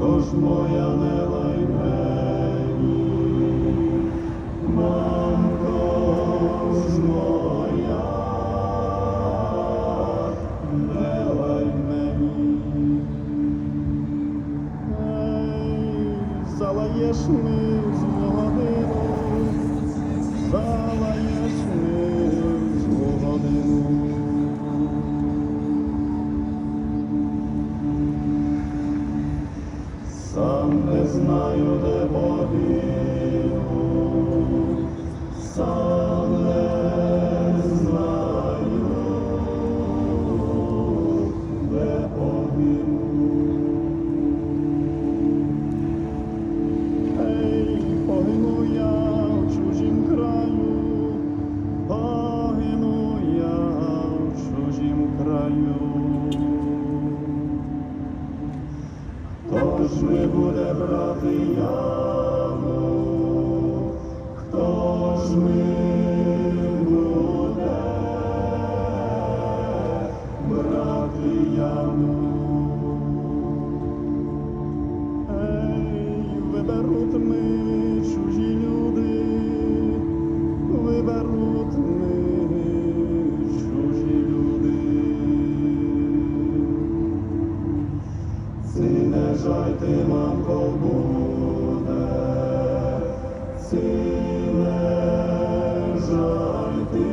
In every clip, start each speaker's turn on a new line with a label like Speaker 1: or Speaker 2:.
Speaker 1: хто ж моя не лай мені, мамко ж моя, не лай мені. Ей, залаєш ми з годину, залаєш Сам не знаю, де подію, сам не знаю, де подію. Ей, погину я в чужім краю, погину я в чужім краю. Ж буде брати яму? Хто ж ми буде брати яму? Ей, виберуть ти, мамко, буде, ці не жаль ти,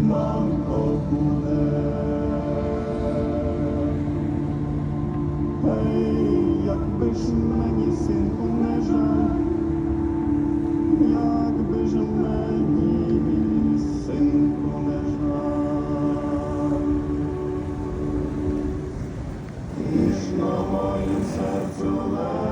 Speaker 1: мамко, буде. Ей, якби ж мені, синку, не so.